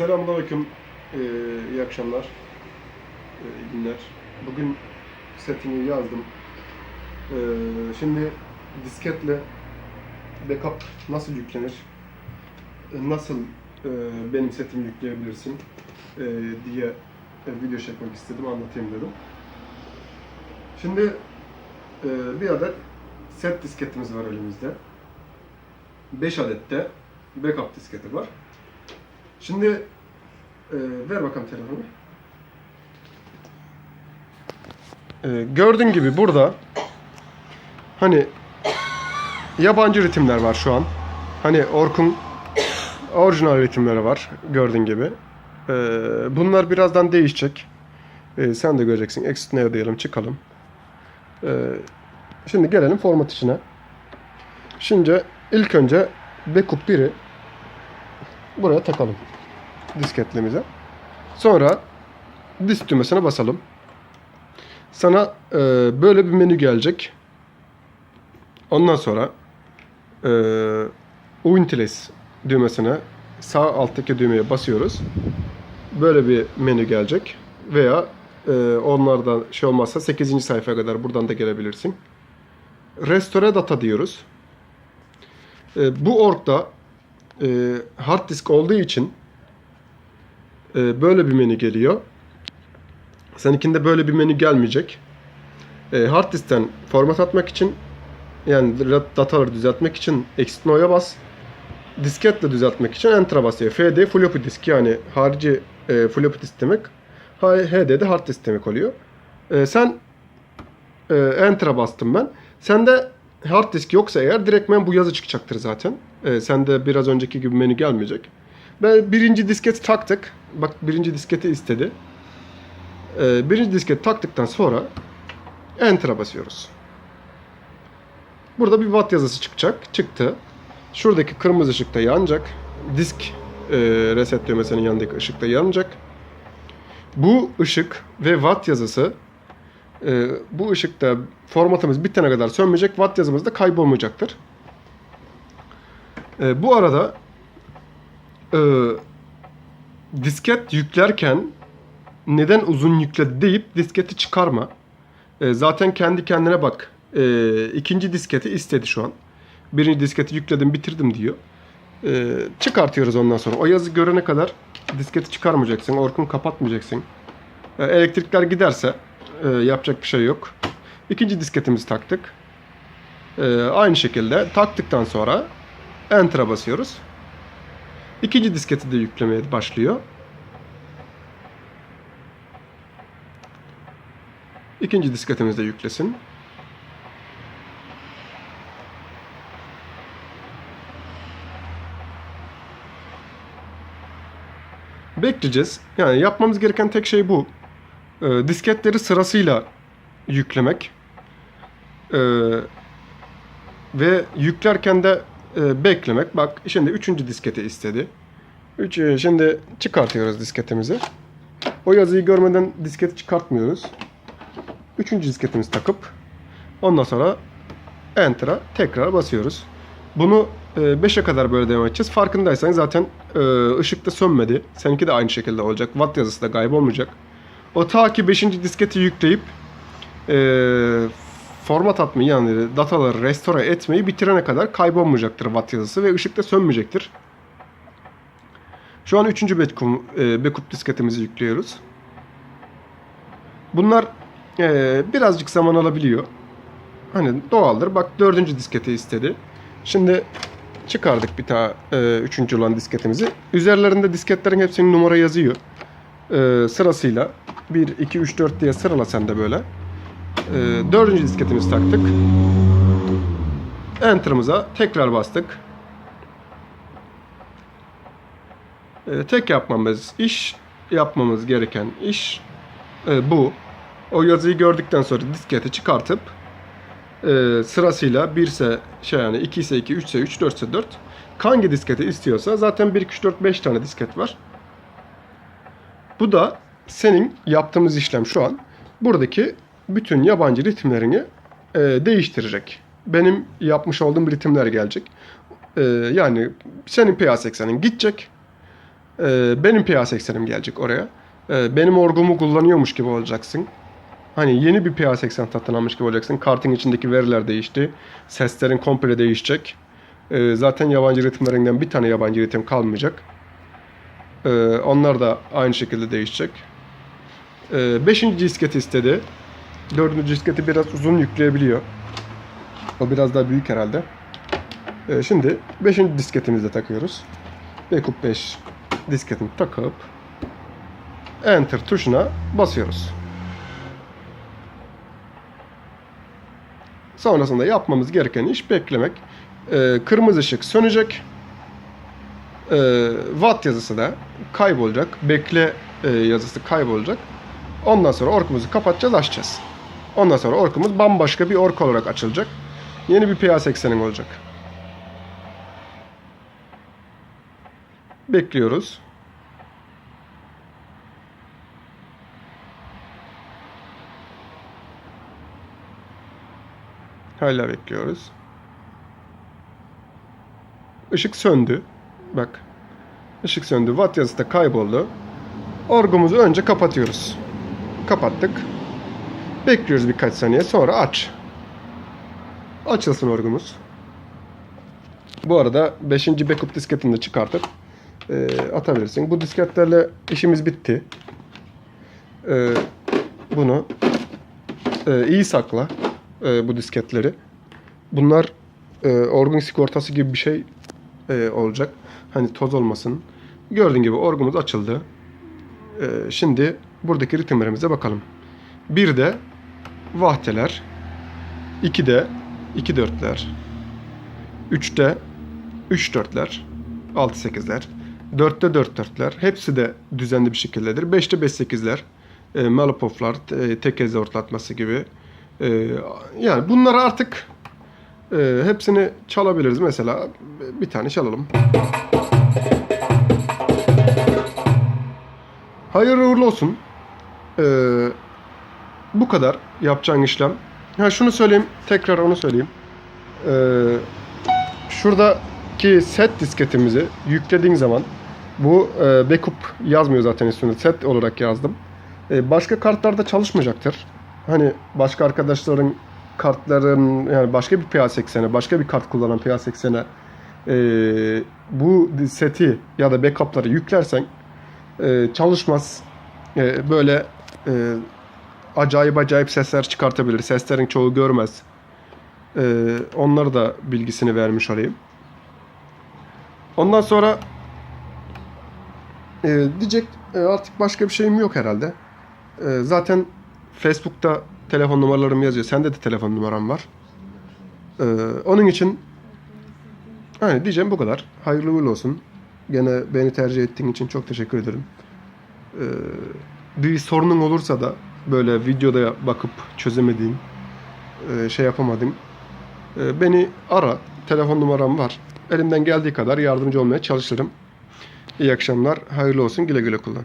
Selamünaleyküm. Ee, iyi akşamlar. Ee, iyi günler. Bugün setini yazdım. Ee, şimdi disketle backup nasıl yüklenir? Ee, Nasıl e, benim setimi yükleyebilirsin? e, diye e, video çekmek istedim, anlatayım dedim. Şimdi e, bir adet set disketimiz var elimizde. 5 adet de backup disketi var. Şimdi e, ver bakalım telefonu. E, gördüğün gibi burada hani yabancı ritimler var şu an. Hani Orkun orijinal ritimleri var gördüğün gibi. E, bunlar birazdan değişecek. E, sen de göreceksin. Exit ne diyelim çıkalım. E, şimdi gelelim format içine. Şimdi ilk önce backup 1'i buraya takalım disketlimize. Sonra disk düğmesine basalım. Sana e, böyle bir menü gelecek. Ondan sonra e, Uintiles düğmesine sağ alttaki düğmeye basıyoruz. Böyle bir menü gelecek. Veya e, onlardan şey olmazsa 8. sayfaya kadar buradan da gelebilirsin. Restore data diyoruz. E, bu orgda e, hard disk olduğu için e, böyle bir menü geliyor. Seninkinde böyle bir menü gelmeyecek. E, hard diskten format atmak için yani dataları düzeltmek için exit no'ya bas. Disketle düzeltmek için enter'a basıyor. FD floppy disk yani harici e, floppy disk demek. HD de hard disk demek oluyor. E, sen e, enter'a bastım ben. Sende hard disk yoksa eğer direktmen bu yazı çıkacaktır zaten. E, sende biraz önceki gibi menü gelmeyecek. Ben birinci disketi taktık. Bak birinci disketi istedi. E, birinci disketi taktıktan sonra enter'a basıyoruz. Burada bir watt yazısı çıkacak. Çıktı. Şuradaki kırmızı ışık da yanacak. Disk e, reset düğmesinin yanındaki ışık da yanacak. Bu ışık ve watt yazısı e, bu ışıkta formatımız bitene kadar sönmeyecek. Watt yazımız da kaybolmayacaktır. E, bu arada e, disket yüklerken neden uzun yükledi deyip disketi çıkarma. E, zaten kendi kendine bak. E, ikinci disketi istedi şu an. Birinci disketi yükledim bitirdim diyor. E, çıkartıyoruz ondan sonra. O yazı görene kadar disketi çıkarmayacaksın. Orkun kapatmayacaksın. E, elektrikler giderse e, yapacak bir şey yok. İkinci disketimizi taktık. E, aynı şekilde taktıktan sonra Enter'a basıyoruz. İkinci disketi de yüklemeye başlıyor. İkinci disketimiz de yüklesin. Bekleyeceğiz. Yani yapmamız gereken tek şey bu. Ee, disketleri sırasıyla yüklemek. Ee, ve yüklerken de e, beklemek. Bak şimdi üçüncü disketi istedi. Üç, e, şimdi çıkartıyoruz disketimizi. O yazıyı görmeden disketi çıkartmıyoruz. Üçüncü disketimizi takıp ondan sonra Enter'a tekrar basıyoruz. Bunu 5'e kadar böyle devam edeceğiz. Farkındaysan zaten e, ışık da sönmedi. Seninki de aynı şekilde olacak. Watt yazısı da kaybolmayacak. O ta ki 5. disketi yükleyip e, format atmayı yani dataları restore etmeyi bitirene kadar kaybolmayacaktır watt yazısı ve ışık da sönmeyecektir. Şu an 3. backup, e, backup disketimizi yüklüyoruz. Bunlar e, birazcık zaman alabiliyor. Hani doğaldır. Bak 4. disketi istedi. Şimdi çıkardık bir daha e, üçüncü olan disketimizi. Üzerlerinde disketlerin hepsinin numara yazıyor. E, sırasıyla 1, 2, 3, 4 diye sırala sen de böyle. E, dördüncü disketimizi taktık. Enter'ımıza tekrar bastık. E, tek yapmamız iş, yapmamız gereken iş e, bu. O yazıyı gördükten sonra disketi çıkartıp e, sırasıyla 1 ise şey yani 2 ise 2, 3 ise 3, 4 ise 4. Hangi disketi istiyorsa zaten 1, 2, 3, 4, 5 tane disket var. Bu da senin yaptığımız işlem şu an buradaki bütün yabancı ritimlerini e, değiştirecek. Benim yapmış olduğum ritimler gelecek. E, yani senin PA80'in gidecek. Ee, benim PA80'im gelecek oraya. Ee, benim orgumu kullanıyormuş gibi olacaksın. Hani yeni bir PA80 satın almış gibi olacaksın. Kartın içindeki veriler değişti. Seslerin komple değişecek. Ee, zaten yabancı ritimlerinden bir tane yabancı ritim kalmayacak. Ee, onlar da aynı şekilde değişecek. Ee, beşinci disketi istedi. Dördüncü disketi biraz uzun yükleyebiliyor. O biraz daha büyük herhalde. Ee, şimdi 5. disketimizi de takıyoruz. Backup 5 disketini takıp Enter tuşuna basıyoruz. Sonrasında yapmamız gereken iş beklemek. Ee, kırmızı ışık sönecek. Ee, watt yazısı da kaybolacak. Bekle e, yazısı kaybolacak. Ondan sonra orkumuzu kapatacağız, açacağız. Ondan sonra orkumuz bambaşka bir ork olarak açılacak. Yeni bir PA80'in olacak. Bekliyoruz. Hala bekliyoruz. Işık söndü. Bak. Işık söndü. Watt yazısı da kayboldu. Orgumuzu önce kapatıyoruz. Kapattık. Bekliyoruz birkaç saniye sonra aç. Açılsın orgumuz. Bu arada 5. backup disketini de çıkartıp e, atabilirsin. Bu disketlerle işimiz bitti. E, bunu e, iyi sakla e, bu disketleri. Bunlar e, orgun sigortası gibi bir şey e, olacak. Hani toz olmasın. Gördüğün gibi orgumuz açıldı. E, şimdi buradaki ritimlerimize bakalım. Bir de vahdeler. 2'de 2 dörtler. 3'te 3 dörtler. 6 sekizler. 4'te 4 dörtler. Hepsi de düzenli bir şekildedir. 5'te 5 sekizler. E, Malapoflar, e, tek ez ortlatması gibi. E, yani bunları artık e, hepsini çalabiliriz. Mesela bir tane çalalım. Hayırlı uğurlu olsun. E, bu kadar yapacağın işlem. Ha şunu söyleyeyim, tekrar onu söyleyeyim. E, şuradaki set disketimizi yüklediğin zaman bu e, backup yazmıyor zaten üstünde. Set olarak yazdım. E, başka kartlarda çalışmayacaktır. Hani başka arkadaşların kartların yani başka bir PA80'e, başka bir kart kullanan PA80'e e, bu seti ya da backup'ları yüklersen e, çalışmaz. E, böyle e, acayip acayip sesler çıkartabilir. Seslerin çoğu görmez. E, onları da bilgisini vermiş olayım. Ondan sonra e, diyecek e, artık başka bir şeyim yok herhalde. E, zaten Facebook'ta telefon numaralarım yazıyor. Sende de telefon numaram var. E, onun için hani diyeceğim bu kadar. Hayırlı uğurlu olsun. Gene beni tercih ettiğin için çok teşekkür ederim. E, bir sorunun olursa da böyle videoda bakıp çözemediğin e, şey yapamadın. E, beni ara. Telefon numaram var. Elimden geldiği kadar yardımcı olmaya çalışırım. İyi akşamlar. Hayırlı olsun. Güle güle kullan.